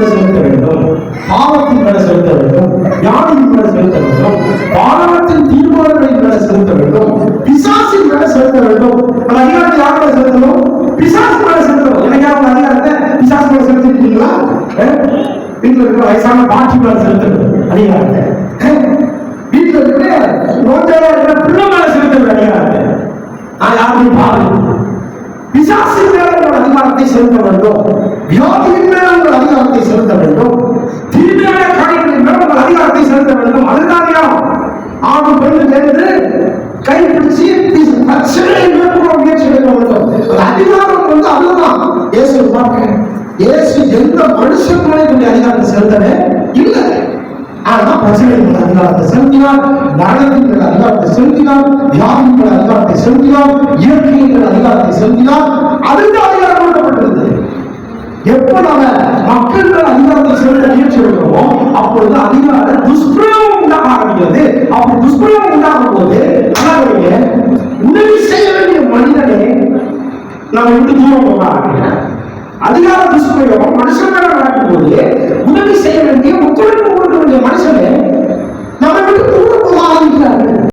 மேல செலுத்த வேண்டும். பாவத்தின் மேல செலுத்த வேண்டும். ஞானியின் மேல செலுத்த வேண்டும். பாவத்தின் தீர்மானங்களின் மேல செலுத்த வேண்டும். பிசாசின் மேல செலுத்த வேண்டும். அந்த அதிகாரத்தை யார் மேல செலுத்தணும்? பிசாசு மேல செலுத்தணும். எனக்கு யாரும் அதிகாரத்தை? பிசாசு மேல செலுத்திருக்கீங்களா? வீட்டுல இருக்கிற வயசான பாட்டி மேல செலுத்தணும். அதிகாரத்தை. வீட்டுல இருக்கிற நோட்டையா இருக்கிற பிள்ளை மேல செலுத்தணும் அதிகாரத்தை. நான் யாருமே பாருங்க பிசாசின் மேல அதிகாரத்தை செலுத்த வேண்டும். வியாதியின் மேல உங்கள் அதிகாரத்தை செலுத்த வேண்டும் தீமையான காரியங்களின் மேல உங்கள் அதிகாரத்தை செலுத்த வேண்டும் அதுதான் அதிகாரம் ஆணு பெண்ணு சேர்ந்து கை பிடிச்சு பி- பிரச்சனையை மேற்கொள்ள முயற்சி எடுக்க வேண்டும் அது அதிகாரம் வந்து அதுதான் இயேசு பார்க்க இயேசு எந்த மனுஷன் கொஞ்சம் அதிகாரத்தை செலுத்தவே இல்லை. ஆனா பிரச்சனைகள் அதிகாரத்தை செலுத்தினார் மரணத்தின் அதிகாரத்தை செலுத்தினார் வியாதியின் அதிகாரத்தை செலுத்தினார் இயற்கையின் அதிகாரத்தை செலுத்தினார். அதுக்கு அதிகாரம் கொடுக்கப்பட்டிருந்தது. எப்ப நாம மக்கள்கள் அதிகாரத்தை செலுத்த முயற்சி எடுக்கிறோமோ அப்பொழுது அதிகார துஷ்பிரயோகம் உண்டாக ஆரம்பிக்கிறது அப்படி துஷ்பிரயோகம் உண்டாகும் போது அதாவது நம்ம விட்டு தூரம் போக ஆரம்பிக்கிறேன் அதிகார துஷ்பிரயோகம் மனுஷன் நடக்கும் போது உதவி செய்ய வேண்டும்